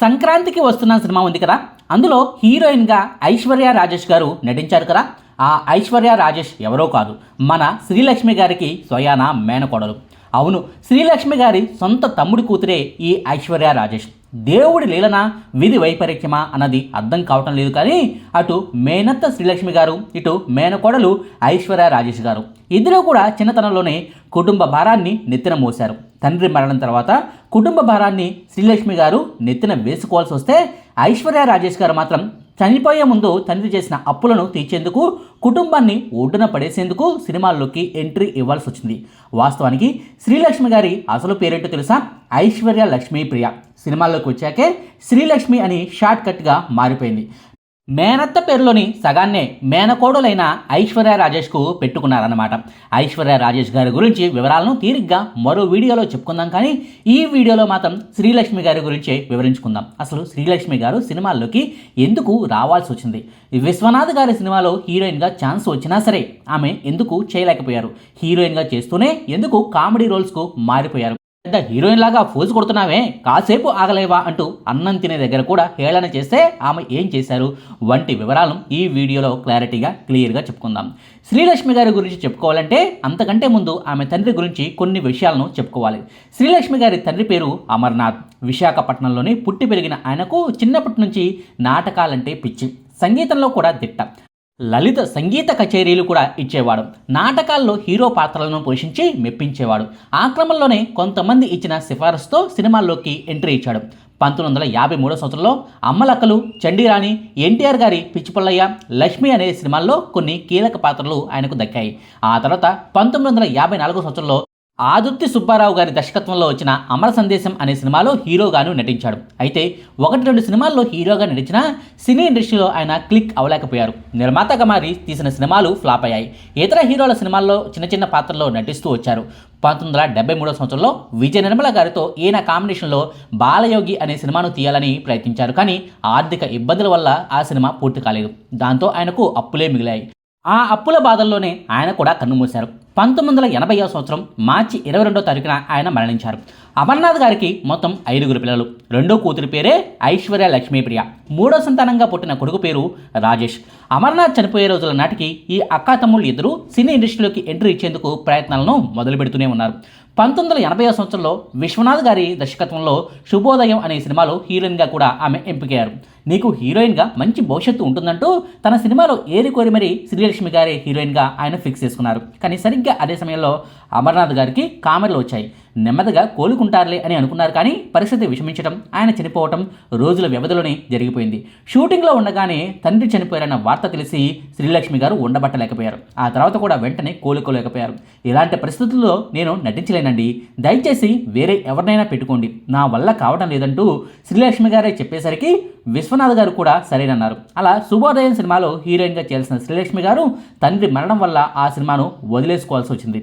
సంక్రాంతికి వస్తున్న సినిమా ఉంది కదా. అందులో హీరోయిన్గా ఐశ్వర్య రాజేష్ గారు నటించారు కదా. ఆ ఐశ్వర్య రాజేష్ ఎవరో కాదు. మన శ్రీలక్ష్మి గారికి స్వయానా మేనకోడలు. అవును శ్రీలక్ష్మి గారి సొంత తమ్ముడి కూతురే ఈ ఐశ్వర్య రాజేష్. దేవుడి లీలన? విధి వైపరీత్యమా? అన్నది అర్థం కావటం లేదు కానీ అటు మేనత్త శ్రీలక్ష్మి గారు ఇటు మేనకోడలు ఐశ్వర్య రాజేష్ గారు. ఇద్దరు కూడా చిన్నతనంలోనే కుటుంబ భారాన్ని నెత్తిన మోశారు. తండ్రి మరణం తర్వాత కుటుంబ భారాన్ని శ్రీలక్ష్మి గారు నెత్తిన వేసుకోవాల్సి వస్తే ఐశ్వర్య రాజేష్ గారు మాత్రం చనిపోయే ముందు తండ్రి చేసిన అప్పులను తీర్చేందుకు కుటుంబాన్ని ఒడ్డున పడేసేందుకు సినిమాల్లోకి ఎంట్రీ ఇవ్వాల్సి వచ్చింది. వాస్తవానికి శ్రీలక్ష్మి గారి అసలు పేరేంటో తెలుసా? ఐశ్వర్య లక్ష్మీ ప్రియ సినిమాల్లోకి వచ్చాకే శ్రీలక్ష్మి అని షార్ట్ కట్గా మారిపోయింది. మేనత్త పేరులోని సగాన్నే మేనకోడలైన ఐశ్వర్య రాజేష్కు పెట్టుకున్నారన్నమాట. ఐశ్వర్య రాజేష్ గారి గురించి వివరాలను తీరిగ్గా మరో వీడియోలో చెప్పుకుందాం కానీ ఈ వీడియోలో మాత్రం శ్రీలక్ష్మి గారి గురించే వివరించుకుందాం. అసలు శ్రీలక్ష్మి గారు సినిమాల్లోకి ఎందుకు రావాల్సి వచ్చింది? విశ్వనాథ్ గారి సినిమాలో హీరోయిన్గా ఛాన్స్ వచ్చినా సరే ఆమె ఎందుకు చేయలేకపోయారు? హీరోయిన్గా చేస్తూనే ఎందుకు కామెడీ రోల్స్కు మారిపోయారు? పెద్ద హీరోయిన్ లాగా ఫోజు కొడుతున్నావే? కాసేపు ఆగలేవా అంటూ అన్నం తినే దగ్గర కూడా హేళన చేస్తే ఆమె ఏం చేశారు? వంటి వివరాలను ఈ వీడియోలో క్లారిటీగా క్లియర్గా చెప్పుకుందాం. శ్రీలక్ష్మి గారి గురించి చెప్పుకోవాలంటే అంతకంటే ముందు ఆమె తండ్రి గురించి కొన్ని విషయాలను చెప్పుకోవాలి. శ్రీలక్ష్మి గారి తండ్రి పేరు అమర్నాథ్. విశాఖపట్నంలోని పుట్టి పెరిగిన ఆయనకు చిన్నప్పటి నుంచి నాటకాలంటే పిచ్చి. సంగీతంలో కూడా దిట్ట. లలిత సంగీత కచేరీలు కూడా ఇచ్చేవాడు. నాటకాల్లో హీరో పాత్రలను పోషించి మెప్పించేవాడు. ఆ క్రమంలోనే కొంతమంది ఇచ్చిన సిఫారసుతో సినిమాల్లోకి ఎంట్రీ ఇచ్చాడు. పంతొమ్మిది వందల యాభై మూడో సంవత్సరంలో అమ్మలక్కలు చండీరాణి ఎన్టీఆర్ గారి పిచ్చిపల్లయ్య లక్ష్మి అనే సినిమాల్లో కొన్ని కీలక పాత్రలు ఆయనకు దక్కాయి. ఆ తర్వాత పంతొమ్మిది వందల యాభై నాలుగో సంవత్సరంలో ఆదుర్తి సుబ్బారావు గారి దర్శకత్వంలో వచ్చిన అమర సందేశం అనే సినిమాలో హీరోగాను నటించాడు. అయితే ఒకటి రెండు సినిమాల్లో హీరోగా నటించిన సినీ ఇండస్ట్రీలో ఆయన క్లిక్ అవ్వలేకపోయారు. నిర్మాతగా మారి తీసిన సినిమాలు ఫ్లాప్ అయ్యాయి. ఇతర హీరోల సినిమాల్లో చిన్న చిన్న పాత్రల్లో నటిస్తూ వచ్చారు. పంతొమ్మిది వందల డెబ్బై మూడో సంవత్సరంలో విజయ నిర్మల గారితో ఈయన కాంబినేషన్లో బాలయోగి అనే సినిమాను తీయాలని ప్రయత్నించారు. కానీ ఆర్థిక ఇబ్బందుల వల్ల ఆ సినిమా పూర్తి కాలేదు. దాంతో ఆయనకు అప్పులే మిగిలాయి. ఆ అప్పుల బాధల్లోనే ఆయన కూడా కన్నుమూశారు పంతొమ్మిది వందల ఎనభై సంవత్సరం మార్చి ఇరవై రెండో తారీఖున ఆయన మరణించారు. అమర్నాథ్ గారికి మొత్తం ఐదుగురు పిల్లలు. రెండో కూతురి పేరే ఐశ్వర్య లక్ష్మీప్రియ. మూడో సంతానంగా పుట్టిన కొడుకు పేరు రాజేష్. అమర్నాథ్ చనిపోయే రోజుల నాటికి ఈ అక్కా తమ్ముళ్ళు ఇద్దరు సినీ ఇండస్ట్రీలోకి ఎంట్రీ ఇచ్చేందుకు ప్రయత్నాలను మొదలు పెడుతూనే ఉన్నారు. పంతొమ్మిది వందల ఎనభై సంవత్సరంలో విశ్వనాథ్ గారి దర్శకత్వంలో శుభోదయం అనే సినిమాలో హీరోయిన్గా కూడా ఆమె ఎంపికయ్యారు. నీకు హీరోయిన్గా మంచి భవిష్యత్తు ఉంటుందంటూ తన సినిమాలో ఏరి కోరి మరీ శ్రీలక్ష్మి గారి హీరోయిన్గా ఆయన ఫిక్స్ చేసుకున్నారు. కానీ సరిగ్గా అదే సమయంలో అమర్నాథ్ గారికి కామెర్లు వచ్చాయి. నెమ్మదిగా కోలుకుంటారులే అని అనుకున్నారు కానీ పరిస్థితి విషమించడం ఆయన చనిపోవటం రోజుల వ్యవధిలోనే జరిగిపోయింది. షూటింగ్లో ఉండగానే తండ్రి చనిపోయారన్న వార్త తెలిసి శ్రీలక్ష్మి గారు ఉండబట్టలేకపోయారు. ఆ తర్వాత కూడా వెంటనే కోలుకోలేకపోయారు. ఇలాంటి పరిస్థితుల్లో నేను నటించలేనండి. దయచేసి వేరే ఎవరినైనా పెట్టుకోండి. నా వల్ల కావడం లేదంటూ శ్రీలక్ష్మి గారే చెప్పేసరికి విశ్వనాథ్ గారు కూడా సరేనన్నారు. అలా శుభోదయం సినిమాలో హీరోయిన్గా చేయాల్సిన శ్రీలక్ష్మి గారు తండ్రి మరణం వల్ల ఆ సినిమాను వదిలేసుకోవాల్సి వచ్చింది.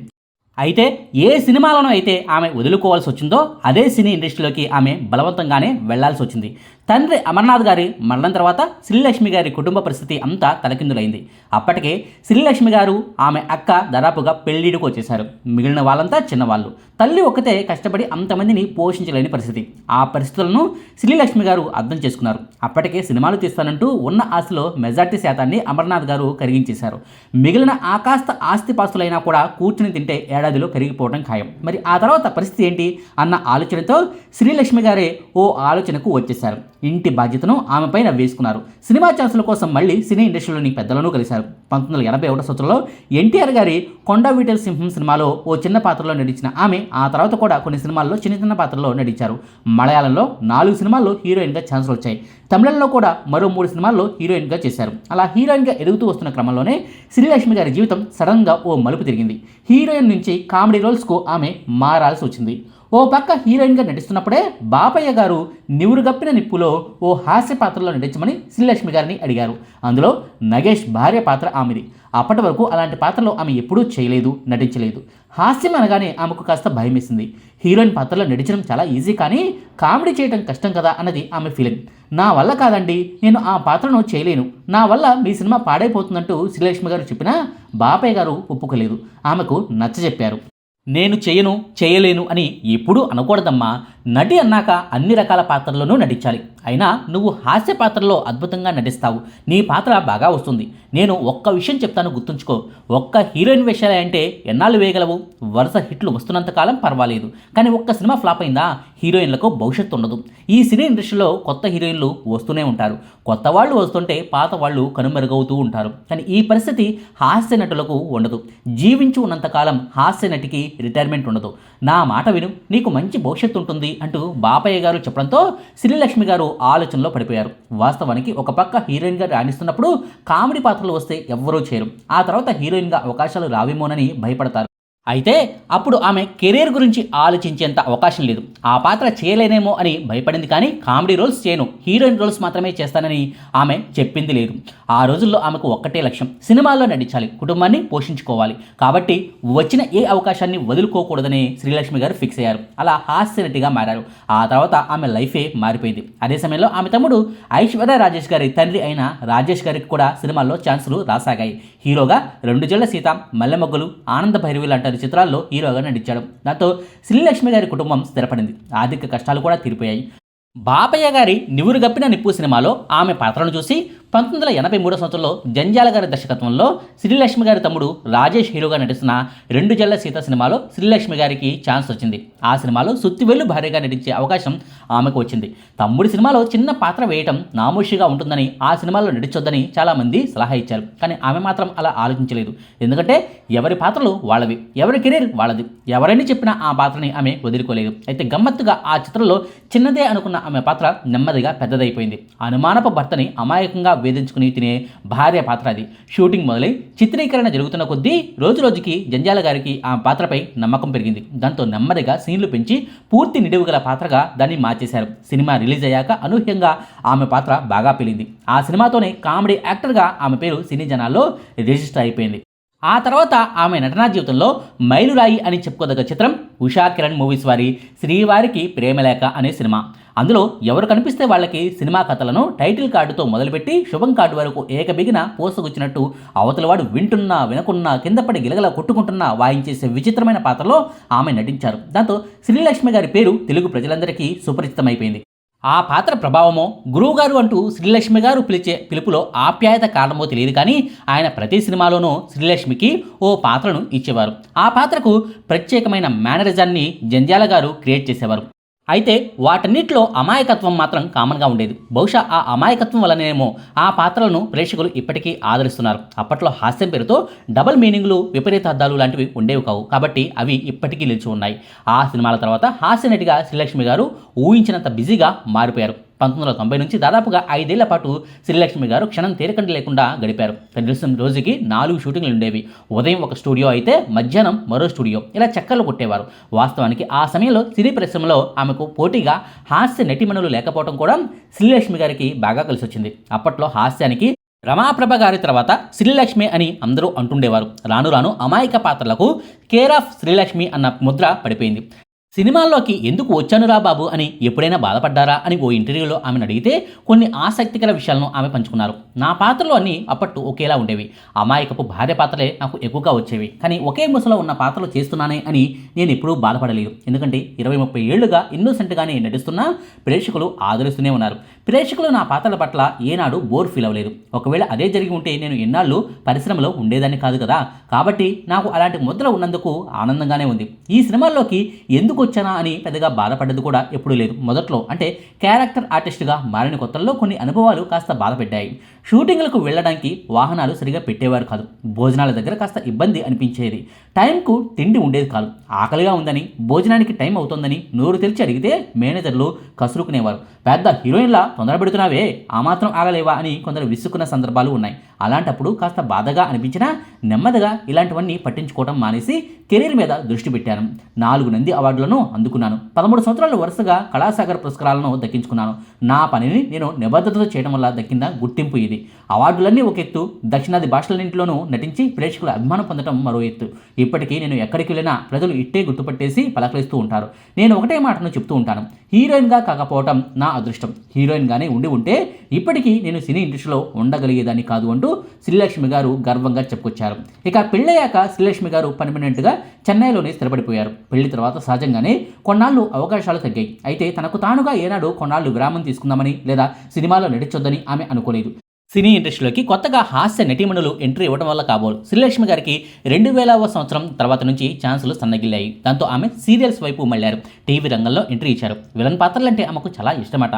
అయితే ఏ సినిమాలను అయితే ఆమె వదులుకోవాల్సి వచ్చిందో అదే సినీ ఇండస్ట్రీలోకి ఆమె బలవంతంగానే వెళ్ళాల్సి వచ్చింది. తండ్రి అమర్నాథ్ గారి మరణం తర్వాత శ్రీలక్ష్మి గారి కుటుంబ పరిస్థితి అంతా తలకిందులైంది. అప్పటికే శ్రీలక్ష్మి గారు ఆమె అక్క దాదాపుగా పెళ్ళిడికి వచ్చేశారు. మిగిలిన వాళ్ళంతా చిన్నవాళ్ళు. తల్లి ఒకతే కష్టపడి అంతమందిని పోషించలేని పరిస్థితి. ఆ పరిస్థితులను శ్రీలక్ష్మి గారు అర్థం చేసుకున్నారు. అప్పటికే సినిమాలు తీస్తానంటూ ఉన్న ఆశలో మెజార్టీ శాతాన్ని అమర్నాథ్ గారు కరిగించేశారు. మిగిలిన ఆకాస్త ఆస్తిపాస్తులైనా కూడా కూర్చుని తింటే ఏడాదిలో కరిగిపోవడం ఖాయం. మరి ఆ తర్వాత పరిస్థితి ఏంటి అన్న ఆలోచనతో శ్రీలక్ష్మి గారే ఓ ఆలోచనకు వచ్చేశారు. ఇంటి బాధ్యతను ఆమె పైన వేసుకున్నారు. సినిమా ఛాన్సుల కోసం మళ్ళీ సినీ ఇండస్ట్రీలోని పెద్దలను కలిశారు. పంతొమ్మిది వందల ఎనభై ఒకటో సంవత్సరంలో ఎన్టీఆర్ గారి కొండ వీటల్ సింహం సినిమాలో ఓ చిన్న పాత్రలో నటించిన ఆమె ఆ తర్వాత కూడా కొన్ని సినిమాల్లో చిన్న చిన్న పాత్రలో నటించారు. మలయాళంలో నాలుగు సినిమాల్లో హీరోయిన్గా ఛాన్సులు వచ్చాయి. తమిళంలో కూడా మరో మూడు సినిమాల్లో హీరోయిన్గా చేశారు. అలా హీరోయిన్గా ఎదుగుతూ వస్తున్న క్రమంలోనే శ్రీలక్ష్మి గారి జీవితం సడన్గా ఓ మలుపు తిరిగింది. హీరోయిన్ నుంచి కామెడీ రోల్స్కు ఆమె మారాల్సి వచ్చింది. ఓ పక్క హీరోయిన్గా నటిస్తున్నప్పుడే బాపయ్య గారు నివురుగప్పిన నిప్పులో ఓ హాస్య పాత్రలో నటించమని శ్రీలక్ష్మి గారిని అడిగారు. అందులో నగేష్ భార్య పాత్ర ఆమెది. అప్పటి వరకు అలాంటి పాత్రలో ఆమె ఎప్పుడూ చేయలేదు నటించలేదు. హాస్యం అనగానే ఆమెకు కాస్త భయం వేసింది హీరోయిన్ పాత్రలో నటించడం చాలా ఈజీ కానీ కామెడీ చేయడం కష్టం కదా అన్నది ఆమె ఫీలింగ్. నా వల్ల కాదండి నేను ఆ పాత్రను చేయలేను. నా వల్ల మీ సినిమా పాడైపోతుందంటూ శ్రీలక్ష్మి గారు చెప్పినా బాపయ్య గారు ఒప్పుకోలేదు. ఆమెకు నచ్చజెప్పారు. నేను చేయను చేయలేను అని ఎప్పుడూ అనకూడదమ్మా. నటి అన్నాక అన్ని రకాల పాత్రల్లోనూ నటించాలి. అయినా నువ్వు హాస్య పాత్రలో అద్భుతంగా నటిస్తావు. నీ పాత్ర బాగా వస్తుంది. నేను ఒక్క విషయం చెప్తాను గుర్తుంచుకో. ఒక్క హీరోయిన్ వేషాలే అంటే ఎన్నాళ్ళు వేయగలవు? వరుస హిట్లు వస్తున్నంత కాలం పర్వాలేదు. కానీ ఒక్క సినిమా ఫ్లాప్ అయిందా? హీరోయిన్లకు భవిష్యత్తు ఉండదు. ఈ సినీ ఇండస్ట్రీలో కొత్త హీరోయిన్లు వస్తూనే ఉంటారు. కొత్త వాళ్ళు వస్తుంటే పాత వాళ్ళు కనుమరుగవుతూ ఉంటారు. కానీ ఈ పరిస్థితి హాస్య నటులకు ఉండదు. జీవించి ఉన్నంతకాలం హాస్య నటికి రిటైర్మెంట్ ఉండదు. నా మాట విను. నీకు మంచి భవిష్యత్తు ఉంటుంది. అంటూ బాపయ్య గారు చెప్పడంతో శ్రీలక్ష్మి గారు ఆలోచనలో పడిపోయారు. వాస్తవానికి ఒక పక్క హీరోయిన్గా రాణిస్తున్నప్పుడు కామెడీ పాత్రలు వస్తే ఎవ్వరూ చేయరు ఆ తర్వాత హీరోయిన్గా అవకాశాలు రావేమోనని భయపడతారు. అయితే అప్పుడు ఆమె కెరీర్ గురించి ఆలోచించేంత అవకాశం లేదు. ఆ పాత్ర చేయలేనేమో అని భయపడింది కానీ కామెడీ రోల్స్ చేయను. హీరోయిన్ రోల్స్ మాత్రమే చేస్తానని ఆమె చెప్పింది లేదు. ఆ రోజుల్లో ఆమెకు ఒక్కటే లక్ష్యం సినిమాల్లో నటించాలి కుటుంబాన్ని పోషించుకోవాలి. కాబట్టి వచ్చిన ఏ అవకాశాన్ని వదులుకోకూడదని శ్రీలక్ష్మి గారు ఫిక్స్ అయ్యారు. అలా హాస్య నటిగా మారారు. ఆ తర్వాత ఆమె లైఫే మారిపోయింది. అదే సమయంలో ఆమె తమ్ముడు ఐశ్వర్య రాజేష్ గారి తండ్రి అయిన రాజేష్ గారికి కూడా సినిమాల్లో ఛాన్సులు రాసాగాయి. హీరోగా రెండు జళ్ళ సీత మల్లెమొగ్గలు ఆనంద భైరవి లాంటి చిత్రాల్లో హీరోగా నటించాడు. దాంతో శ్రీలక్ష్మి గారి కుటుంబం స్థిరపడింది. ఆర్థిక కష్టాలు కూడా తీరిపోయాయి. బాపయ్య గారి నివురు గప్పిన నిప్పు సినిమాలో ఆమె పాత్రను చూసి పంతొమ్మిది వందల ఎనభై మూడో సంవత్సరంలో జంజాల గారి దర్శకత్వంలో శ్రీలక్ష్మి గారి తమ్ముడు రాజేష్ హీరోగా నటిస్తున్న రెండు జల్ల సీత సినిమాలో శ్రీలక్ష్మి గారికి ఛాన్స్ వచ్చింది. ఆ సినిమాలో సుత్తివెల్లు భార్యగా నటించే అవకాశం ఆమెకు వచ్చింది. తమ్ముడి సినిమాలో చిన్న పాత్ర వేయటం నామోషిగా ఉంటుందని ఆ సినిమాలో నటించొద్దని చాలామంది సలహా ఇచ్చారు. కానీ ఆమె మాత్రం అలా ఆలోచించలేదు. ఎందుకంటే ఎవరి పాత్రలు వాళ్ళవి ఎవరి కెరీర్ వాళ్ళది. ఎవరైనా చెప్పినా ఆ పాత్రని ఆమె వదులుకోలేదు. అయితే గమ్మత్తుగా ఆ చిత్రంలో చిన్నదే అనుకున్న ఆమె పాత్ర నెమ్మదిగా పెద్దదైపోయింది. అనుమానపు భర్తని అమాయకంగా వేధించుకుని తినే భార్య పాత్ర అది. షూటింగ్ మొదలై చిత్రీకరణ జరుగుతున్న కొద్దీ రోజు రోజుకి జంజాల గారికి ఆ పాత్రపై నమ్మకం పెరిగింది. దాంతో నెమ్మదిగా సీన్లు పెంచి పూర్తి నిడివి గల పాత్రగా దాన్ని మార్చేశారు. సినిమా రిలీజ్ అయ్యాక అనూహ్యంగా ఆమె పాత్ర బాగా పెరిగింది ఆ సినిమాతోనే కామెడీ యాక్టర్గా ఆమె పేరు సినీ జనాల్లో రిజిస్టర్ అయిపోయింది. ఆ తర్వాత ఆమె నటనా జీవితంలో మైలురాయి అని చెప్పుకోదగ్గ చిత్రం ఉషా కిరణ్ మూవీస్ వారి శ్రీవారికి ప్రేమలేఖ అనే సినిమా. అందులో ఎవరు కనిపిస్తే వాళ్ళకి సినిమా కథలను టైటిల్ కార్డుతో మొదలుపెట్టి శుభం కార్డు వరకు ఏకబిగిన పోసగుచ్చినట్టు అవతలవాడు వింటున్నా వినకున్నా కిందపడి గిలగల కొట్టుకుంటున్నా వాయించేసే విచిత్రమైన పాత్రలో ఆమె నటించారు. దాంతో శ్రీలక్ష్మి గారి పేరు తెలుగు ప్రజలందరికీ సుపరిచితమైపోయింది. ఆ పాత్ర ప్రభావమో గురువుగారు అంటూ శ్రీలక్ష్మి గారు పిలిచే పిలుపులో ఆప్యాయత కారణమో తెలియదు కానీ ఆయన ప్రతి సినిమాలోనూ శ్రీలక్ష్మికి ఓ పాత్రను ఇచ్చేవారు. ఆ పాత్రకు ప్రత్యేకమైన మేనరిజాన్ని జంజాల గారు క్రియేట్ చేసేవారు. అయితే వాటన్నిటిలో అమాయకత్వం మాత్రం కామన్గా ఉండేది. బహుశా ఆ అమాయకత్వం వలనేమో ఆ పాత్రలను ప్రేక్షకులు ఇప్పటికీ ఆదరిస్తున్నారు. అప్పట్లో హాస్యం పేరుతో డబుల్ మీనింగ్లు విపరీతార్థాలు లాంటివి ఉండేవి కావు. కాబట్టి అవి ఇప్పటికీ నిలిచి ఉన్నాయి. ఆ సినిమాల తర్వాత హాస్య నటిగా శ్రీలక్ష్మి గారు ఊహించినంత బిజీగా మారిపోయారు. పంతొమ్మిది వందల తొంభై నుంచి దాదాపుగా ఐదేళ్ళ పాటు శ్రీలక్ష్మి గారు క్షణం తీరకండి లేకుండా గడిపారు. తెలుసు రోజుకి నాలుగు షూటింగ్లు ఉండేవి. ఉదయం ఒక స్టూడియో అయితే మధ్యాహ్నం మరో స్టూడియో. ఇలా చక్కర్లు కొట్టేవారు. వాస్తవానికి ఆ సమయంలో సినీ పరిశ్రమలో ఆమెకు పోటీగా హాస్య నటిమణులు లేకపోవడం కూడా శ్రీలక్ష్మి గారికి బాగా కలిసి వచ్చింది అప్పట్లో హాస్యానికి రమాప్రభ గారి తర్వాత శ్రీలక్ష్మి అని అందరూ అంటుండేవారు. రాను రాను అమాయక పాత్రలకు కేర్ ఆఫ్ శ్రీలక్ష్మి అన్న ముద్ర పడిపోయింది. సినిమాల్లోకి ఎందుకు వచ్చానురా బాబు అని ఎప్పుడైనా బాధపడ్డారా అని ఓ ఇంటర్వ్యూలో ఆమెను అడిగితే కొన్ని ఆసక్తికర విషయాలను ఆమె పంచుకున్నారు. నా పాత్రలు అన్నీ అప్పట్టు ఒకేలా ఉండేవి. అమాయకపు భార్య పాత్రలే నాకు ఎక్కువగా వచ్చేవి. కానీ ఒకే ముసలో ఉన్న పాత్రలు చేస్తున్నానే అని నేను ఎప్పుడూ బాధపడలేదు. ఎందుకంటే ఇరవై ముప్పై ఏళ్ళుగా ఇన్నోసెంట్గానే నటిస్తున్నా ప్రేక్షకులు ఆదరిస్తూనే ఉన్నారు. ప్రేక్షకులు నా పాత్రల పట్ల ఏనాడు బోర్ ఫీల్ అవ్వలేదు. ఒకవేళ అదే జరిగి ఉంటే నేను ఎన్నాళ్ళు పరిశ్రమలో ఉండేదాన్ని కాదు కదా. కాబట్టి నాకు అలాంటి ముద్ర ఉన్నందుకు ఆనందంగానే ఉంది. ఈ సినిమాల్లోకి ఎందుకు వచ్చానా అని పెద్దగా బాధపడ్డది కూడా ఎప్పుడూ లేదు. మొదట్లో అంటే క్యారెక్టర్ ఆర్టిస్ట్గా మారిన కొత్తల్లో కొన్ని అనుభవాలు కాస్త బాధపెట్టాయి షూటింగ్లకు వెళ్ళడానికి వాహనాలు సరిగా పెట్టేవారు కాదు. భోజనాల దగ్గర కాస్త ఇబ్బంది అనిపించేది. టైంకు తిండి ఉండేది కాదు. ఆకలిగా ఉందని భోజనానికి టైం అవుతోందని నోరు తెరిచి అడిగితే మేనేజర్లు కసురుకునేవారు. పెద్ద హీరోయిన్లా తొందర పెడుతున్నావే ఆ మాత్రం ఆగలేవా అని కొందరు విసుక్కున్న సందర్భాలు ఉన్నాయి. అలాంటప్పుడు కాస్త బాధగా అనిపించినా నెమ్మదిగా ఇలాంటివన్నీ పట్టించుకోవడం మానేసి కెరీర్ మీద దృష్టి పెట్టాను. నాలుగు నంది అవార్డులను అందుకున్నాను. పదమూడు సంవత్సరాలు వరుసగా కళాసాగర్ పురస్కారాలను దక్కించుకున్నాను. నా పనిని నేను నిబద్ధతతో చేయడం వల్ల దక్కిన గుర్తింపు ఇది. అవార్డులన్నీ ఒక ఎత్తు దక్షిణాది భాషలన్నింటిలోనూ నటించి ప్రేక్షకుల అభిమానం పొందడం మరో ఎత్తు. ఇప్పటికీ నేను ఎక్కడికి వెళ్ళినా ప్రజలు ఇట్టే గుర్తుపట్టేసి పలకరిస్తూ ఉంటారు. నేను ఒకటే మాటను చెప్తూ ఉంటాను. హీరోయిన్గా కాకపోవటం నా అదృష్టం. హీరోయిన్ హీరోయిన్గానే ఉండి ఉంటే ఇప్పటికీ నేను సినీ ఇండస్ట్రీలో ఉండగలిగేదాన్ని కాదు అంటూ శ్రీలక్ష్మి గారు గర్వంగా చెప్పుకొచ్చారు. ఇక పెళ్ళయ్యాక శ్రీలక్ష్మి గారు పర్మనెంట్గా చెన్నైలోనే స్థిరపడిపోయారు. పెళ్ళి తర్వాత సహజంగానే కొన్నాళ్ళు అవకాశాలు తగ్గాయి. అయితే తనకు తానుగా ఏనాడు కొన్నాళ్ళు విరామం తీసుకుందామని లేదా సినిమాలో నటించొద్దని ఆమె అనుకోలేదు. సినీ ఇండస్ట్రీలోకి కొత్తగా హాస్య నటీమణులు ఎంట్రీ ఇవ్వడం వల్ల కాబోలు. శ్రీలక్ష్మి గారికి రెండు వేలవ సంవత్సరం తర్వాత నుంచి ఛాన్సులు సన్నగిల్లాయి. దాంతో ఆమె సీరియల్స్ వైపు మళ్ళారు. టీవీ రంగంలో ఎంట్రీ ఇచ్చారు. విలన్ పాత్రలంటే ఆమెకు చాలా ఇష్టమట.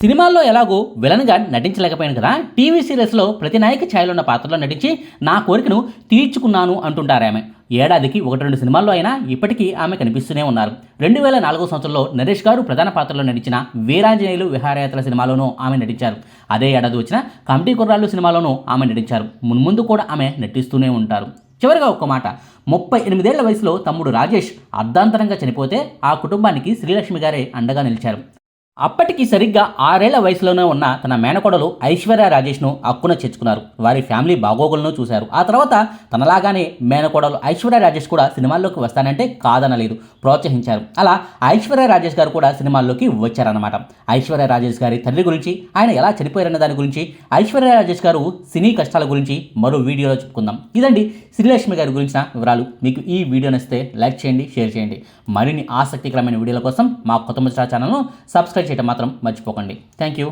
సినిమాల్లో ఎలాగో విలన్గా నటించలేకపోయాను కదా. టీవీ సీరియల్స్లో ప్రతి నాయక ఛాయలున్న ఉన్న పాత్రలో నటించి నా కోరికను తీర్చుకున్నాను అంటుంటారు ఆమె ఏడాదికి ఒకటి రెండు సినిమాల్లో అయినా ఇప్పటికీ ఆమె కనిపిస్తూనే ఉన్నారు. రెండు వేల నాలుగో సంవత్సరంలో నరేష్ గారు ప్రధాన పాత్రలో నటించిన వీరాంజనేయులు విహారయాత్ర సినిమాలోనూ ఆమె నటించారు. అదే ఏడాది వచ్చిన కమిటీ కుర్రాళ్ళు సినిమాలోనూ ఆమె నటించారు. మున్ముందు కూడా ఆమె నటిస్తూనే ఉంటారు. చివరిగా ఒక్క మాట. ముప్పై ఎనిమిదేళ్ళ వయసులో తమ్ముడు రాజేష్ అర్ధాంతరంగా చనిపోతే ఆ కుటుంబానికి శ్రీలక్ష్మి గారే అండగా నిలిచారు. అప్పటికి సరిగ్గా ఆరేళ్ళ వయసులోనే ఉన్న తన మేనకోడలు ఐశ్వర్య రాజేష్ను అక్కున చేర్చుకున్నారు. వారి ఫ్యామిలీ బాగోగులను చూశారు. ఆ తర్వాత తనలాగానే మేనకోడలు ఐశ్వర్య రాజేష్ కూడా సినిమాల్లోకి వస్తానంటే కాదనలేదు ప్రోత్సహించారు. అలా ఐశ్వర్య రాజేష్ గారు కూడా సినిమాల్లోకి వచ్చారన్నమాట. ఐశ్వర్య రాజేష్ గారి తండ్రి గురించి ఆయన ఎలా చనిపోయారన్న దాని గురించి ఐశ్వర్య రాజేష్ గారు సినీ కష్టాల గురించి మరో వీడియోలో చెప్పుకుందాం. ఇదండి శ్రీలక్ష్మి గారి గురించిన వివరాలు. మీకు ఈ వీడియో నచ్చితే లైక్ చేయండి షేర్ చేయండి. మరిన్ని ఆసక్తికరమైన వీడియోల కోసం మా కొత్త ముచ్చా ఛానల్ను సబ్స్క్రైబ్ చేయడం మాత్రం మర్చిపోకండి. Thank you